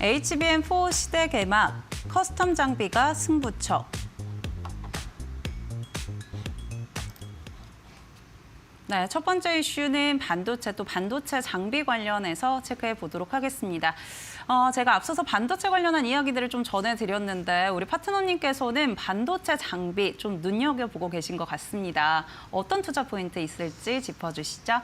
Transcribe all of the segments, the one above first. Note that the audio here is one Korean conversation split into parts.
HBM4 시대 개막, 커스텀 장비가 승부처. 네, 첫 번째 이슈는 반도체 또 반도체 장비 관련해서 체크해 보도록 하겠습니다. 어, 제가 앞서서 반도체 관련한 이야기들을 좀 전해드렸는데 우리 파트너님께서는 반도체 장비 좀 눈여겨보고 계신 것 같습니다. 어떤 투자 포인트 있을지 짚어주시죠.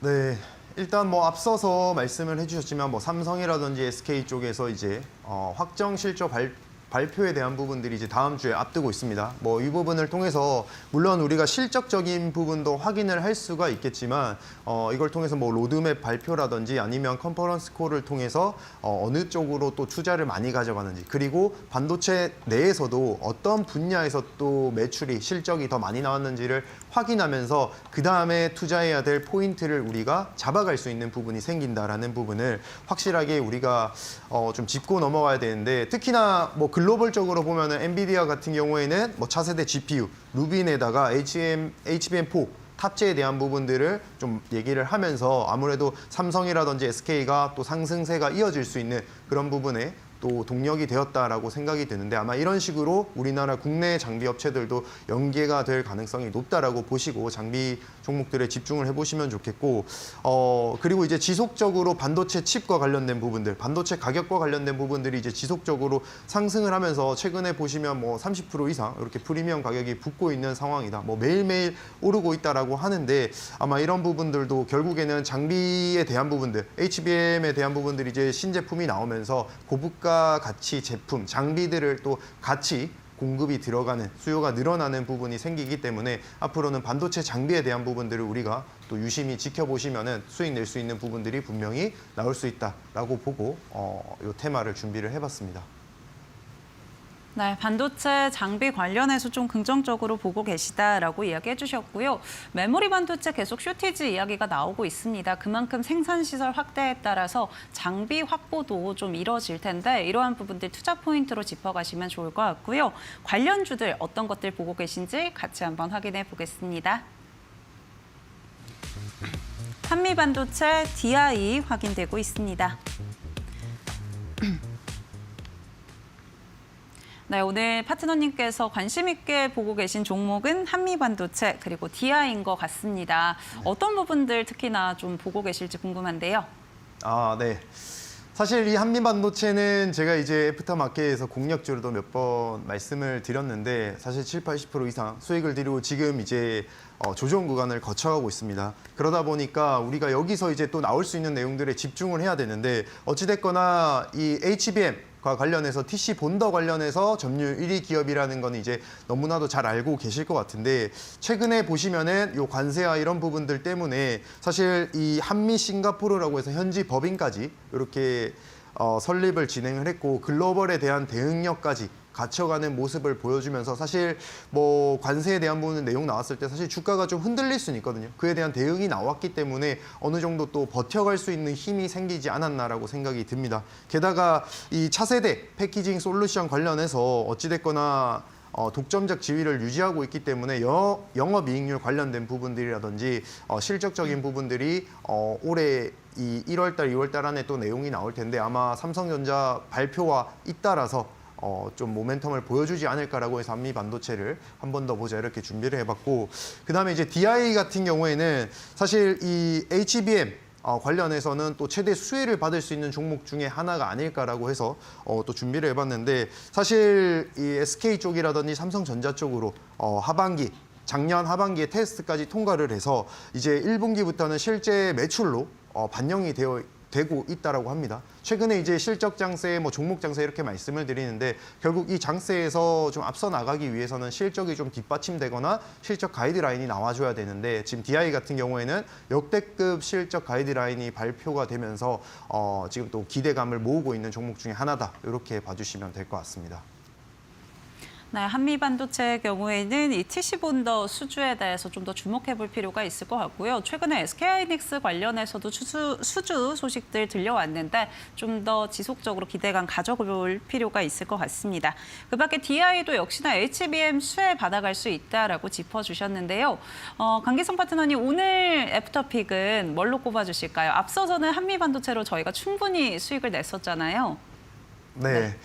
네. 일단 뭐 앞서서 말씀을 해주셨지만 뭐 삼성이라든지 SK 쪽에서 이제 어, 확정 실적 발, 발표에 대한 부분들이 이제 다음 주에 앞두고 있습니다. 뭐 이 부분을 통해서 물론 우리가 실적적인 부분도 확인을 할 수가 있겠지만 어, 이걸 통해서 뭐 로드맵 발표라든지 아니면 컨퍼런스 콜을 통해서 어, 어느 쪽으로 또 투자를 많이 가져가는지 그리고 반도체 내에서도 어떤 분야에서 또 매출이 실적이 더 많이 나왔는지를 확인하면서 그 다음에 투자해야 될 포인트를 우리가 잡아갈 수 있는 부분이 생긴다라는 부분을 확실하게 우리가 어, 좀 짚고 넘어가야 되는데 특히나 뭐 글로벌적으로 보면 은 엔비디아 같은 경우에는 뭐 차세대 GPU 루빈에다가 HM, HBM4 탑재에 대한 부분들을 좀 얘기를 하면서 아무래도 삼성이라든지 SK가 또 상승세가 이어질 수 있는 그런 부분에 또 동력이 되었다라고 생각이 드는데 아마 이런 식으로 우리나라 국내 장비 업체들도 연계가 될 가능성이 높다라고 보시고 장비 종목들에 집중을 해보시면 좋겠고 어 그리고 이제 지속적으로 반도체 칩과 관련된 부분들 반도체 가격과 관련된 부분들이 이제 지속적으로 상승을 하면서 최근에 보시면 뭐 30% 이상 이렇게 프리미엄 가격이 붙고 있는 상황이다 뭐 매일매일 오르고 있다라고 하는데 아마 이런 부분들도 결국에는 장비에 대한 부분들 HBM에 대한 부분들이 이제 신제품이 나오면서 고부가 가치 제품 장비들을 또 같이 공급이 들어가는 수요가 늘어나는 부분이 생기기 때문에 앞으로는 반도체 장비에 대한 부분들을 우리가 또 유심히 지켜보시면은 수익 낼 수 있는 부분들이 분명히 나올 수 있다라고 보고 어, 이 테마를 준비를 해봤습니다. 네, 반도체 장비 관련해서 좀 긍정적으로 보고 계시다라고 이야기해 주셨고요. 메모리 반도체 계속 쇼티지 이야기가 나오고 있습니다. 그만큼 생산 시설 확대에 따라서 장비 확보도 좀 이뤄질 텐데 이러한 부분들 투자 포인트로 짚어가시면 좋을 것 같고요. 관련 주들 어떤 것들 보고 계신지 같이 한번 확인해 보겠습니다. 한미 반도체 DI 확인되고 있습니다. 네, 오늘 파트너님께서 관심 있게 보고 계신 종목은 한미반도체 그리고 DI인 것 같습니다. 어떤 부분들 특히나 좀 보고 계실지 궁금한데요. 아, 네. 사실 이 한미반도체는 제가 이제 애프터 마켓에서 공략주로도 몇 번 말씀을 드렸는데 사실 7, 80% 이상 수익을 드리고 지금 이제 어, 조정 구간을 거쳐가고 있습니다. 그러다 보니까 우리가 여기서 이제 또 나올 수 있는 내용들에 집중을 해야 되는데 어찌됐거나 이 HBM 과 관련해서 TC 본더 관련해서 점유율 1위 기업이라는 건 이제 너무나도 잘 알고 계실 것 같은데 최근에 보시면은 요 관세와 이런 부분들 때문에 사실 이 한미 싱가포르라고 해서 현지 법인까지 이렇게 어, 설립을 진행을 했고 글로벌에 대한 대응력까지 갖춰가는 모습을 보여주면서 사실 뭐 관세에 대한 부분은 내용 나왔을 때 사실 주가가 좀 흔들릴 수는 있거든요. 그에 대한 대응이 나왔기 때문에 어느 정도 또 버텨갈 수 있는 힘이 생기지 않았나라고 생각이 듭니다. 게다가 이 차세대 패키징 솔루션 관련해서 어찌됐거나 어, 독점적 지위를 유지하고 있기 때문에 여, 영업이익률 관련된 부분들이라든지 어, 실적적인 부분들이 어, 올해 이 1월달, 2월달 안에 또 내용이 나올 텐데 아마 삼성전자 발표와 잇따라서 어, 좀 모멘텀을 보여주지 않을까라고 해서 한미 반도체를 한 번 더 보자 이렇게 준비를 해봤고 그 다음에 이제 DI 같은 경우에는 사실 이 HBM 어, 관련해서는 또 최대 수혜를 받을 수 있는 종목 중에 하나가 아닐까라고 해서 어, 또 준비를 해봤는데 사실 이 SK 쪽이라든지 삼성전자 쪽으로 어, 하반기 작년 하반기에 테스트까지 통과를 해서 이제 1분기부터는 실제 매출로 어, 반영이 되어 되고 있다라고 합니다. 최근에 이제 실적 장세, 뭐 종목 장세 이렇게 말씀을 드리는데 결국 이 장세에서 좀 앞서 나가기 위해서는 실적이 좀 뒷받침되거나 실적 가이드라인이 나와줘야 되는데 지금 DI 같은 경우에는 역대급 실적 가이드라인이 발표가 되면서 어, 지금 또 기대감을 모으고 있는 종목 중에 하나다 이렇게 봐주시면 될 것 같습니다. 네, 한미 반도체의 경우에는 이 TC 본더 수주에 대해서 좀 더 주목해 볼 필요가 있을 것 같고요. 최근에 SK 하이닉스 관련해서도 수주, 수주 소식들 들려왔는데 좀 더 지속적으로 기대감 가져볼 필요가 있을 것 같습니다. 그 밖에 DI도 역시나 HBM 수혜 받아갈 수 있다라고 짚어주셨는데요. 어, 강기성 파트너님 오늘 애프터픽은 뭘로 꼽아주실까요? 앞서서는 한미 반도체로 저희가 충분히 수익을 냈었잖아요. 네.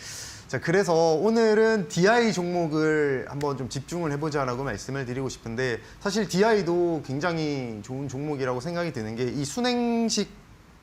자, 그래서 오늘은 DI 종목을 한번 좀 집중을 해보자라고 말씀을 드리고 싶은데 사실 DI도 굉장히 좋은 종목이라고 생각이 드는 게 이 순행식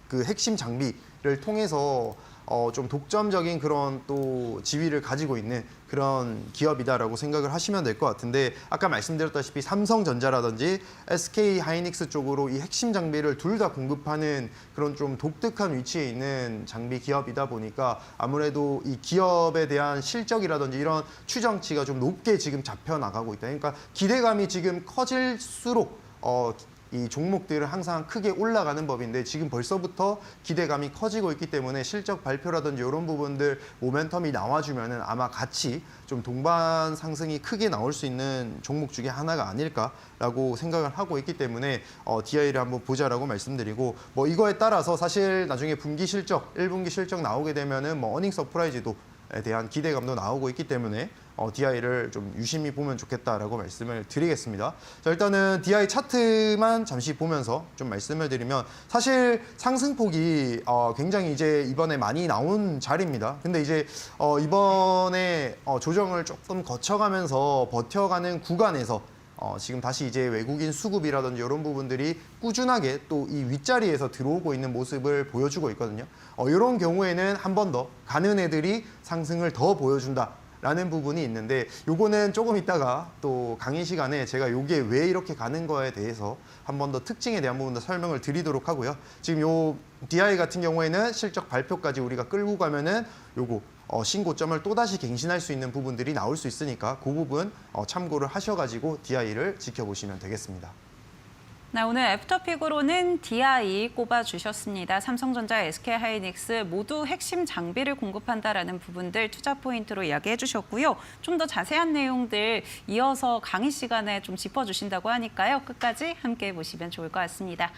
그 핵심 장비를 통해서 어, 좀 독점적인 그런 또 지위를 가지고 있는 그런 기업이다라고 생각을 하시면 될 것 같은데 아까 말씀드렸다시피 삼성전자라든지 SK 하이닉스 쪽으로 이 핵심 장비를 둘 다 공급하는 그런 좀 독특한 위치에 있는 장비 기업이다 보니까 아무래도 이 기업에 대한 실적이라든지 이런 추정치가 좀 높게 지금 잡혀 나가고 있다. 그러니까 기대감이 지금 커질수록 어, 이 종목들은 항상 크게 올라가는 법인데 지금 벌써부터 기대감이 커지고 있기 때문에 실적 발표라든지 이런 부분들 모멘텀이 나와주면은 아마 같이 좀 동반 상승이 크게 나올 수 있는 종목 중에 하나가 아닐까라고 생각을 하고 있기 때문에 어, DI를 한번 보자라고 말씀드리고 뭐 이거에 따라서 사실 나중에 분기 실적, 1분기 실적 나오게 되면은 뭐 어닝 서프라이즈도 에 대한 기대감도 나오고 있기 때문에 어, DI를 좀 유심히 보면 좋겠다라고 말씀을 드리겠습니다. 자, 일단은 DI 차트만 잠시 보면서 좀 말씀을 드리면 사실 상승폭이 어, 굉장히 이제 이번에 많이 나온 자리입니다. 근데 이제 어, 이번에 어, 조정을 조금 거쳐가면서 버텨가는 구간에서 어, 지금 다시 이제 외국인 수급이라든지 이런 부분들이 꾸준하게 또 이 윗자리에서 들어오고 있는 모습을 보여주고 있거든요. 어, 이런 경우에는 한 번 더 가는 애들이 상승을 더 보여준다. 라는 부분이 있는데 요거는 조금 있다가 또 강의 시간에 제가 요게 왜 이렇게 가는 거에 대해서 한 번 더 특징에 대한 부분 도 설명을 드리도록 하고요. 지금 요 DI 같은 경우에는 실적 발표까지 우리가 끌고 가면은 요거 어, 신고점을 또다시 갱신할 수 있는 부분들이 나올 수 있으니까 그 부분 어, 참고를 하셔가지고 DI를 지켜보시면 되겠습니다. 네, 오늘 애프터픽으로는 DI 꼽아주셨습니다. 삼성전자, SK하이닉스 모두 핵심 장비를 공급한다라는 부분들 투자 포인트로 이야기해 주셨고요. 좀 더 자세한 내용들 이어서 강의 시간에 좀 짚어주신다고 하니까요. 끝까지 함께 보시면 좋을 것 같습니다.